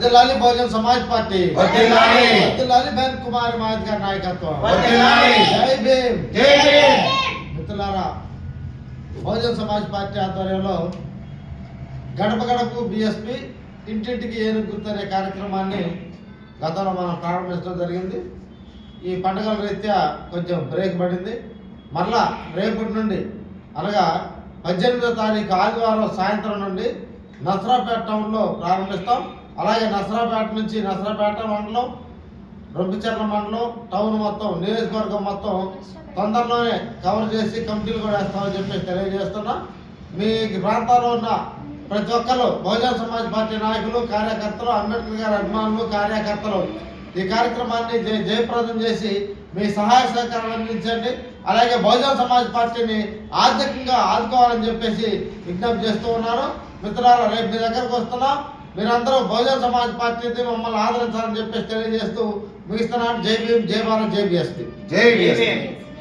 వర్దిల్లాలి బహుజన్ సమాజ్ పార్టీ. గారి నాయకత్వం. వర్ధిల్లాలి. జై భీమ్. జై భీమ్. మిత్రులారా బహుజన్ సమాజ్ పార్టీ ఆధ్వర్యంలో గడప గడపకు బిఎస్పి ఇంటింటికి ఏనుగు గుర్తు అనే కార్యక్రమాన్ని గతంలో మనం ప్రారంభించడం జరిగింది. ఈ పండుగల రీత్యా కొంచెం బ్రేక్ పడింది. మరలా రేపటి నుండి అనగా పద్దెనిమిదో తారీఖు ఆదివారం సాయంత్రం నుండి నసరాపేట టౌన్లో ప్రారంభిస్తాం. అలాగే నసరాపేట నుంచి నసరాపేట మండలం రొంపిచెర్ల మండలం టౌన్ మొత్తం నియోజకవర్గం మొత్తం తొందరలోనే కవర్ చేసి కమిటీలు కూడా వేస్తామని చెప్పి తెలియజేస్తున్నా. మీ ప్రాంతాల్లో ఉన్న ప్రతి ఒక్కరు బహుజన సమాజ్ పార్టీ నాయకులు కార్యకర్తలు అంబేద్కర్ గారి అభిమానులు కార్యకర్తలు ఈ కార్యక్రమాన్ని జయప్రదం చేసి మీ సహాయ సహకారాలు అందించండి. అలాగే బహుజన సమాజ్ పార్టీని ఆర్థికంగా ఆదుకోవాలని చెప్పేసి విజ్ఞప్తి చేస్తూ ఉన్నాను. మిత్రులారా రేపు మీ దగ్గరకు వస్తున్నాం. మీరందరూ బహుజన సమాజ్ పార్టీని మమ్మల్ని ఆదరించాలని చెప్పేసి తెలియజేస్తూ ముగిస్తున్నాను. జై భీమ్ జై భారత్ జై బిఎస్పీ. జై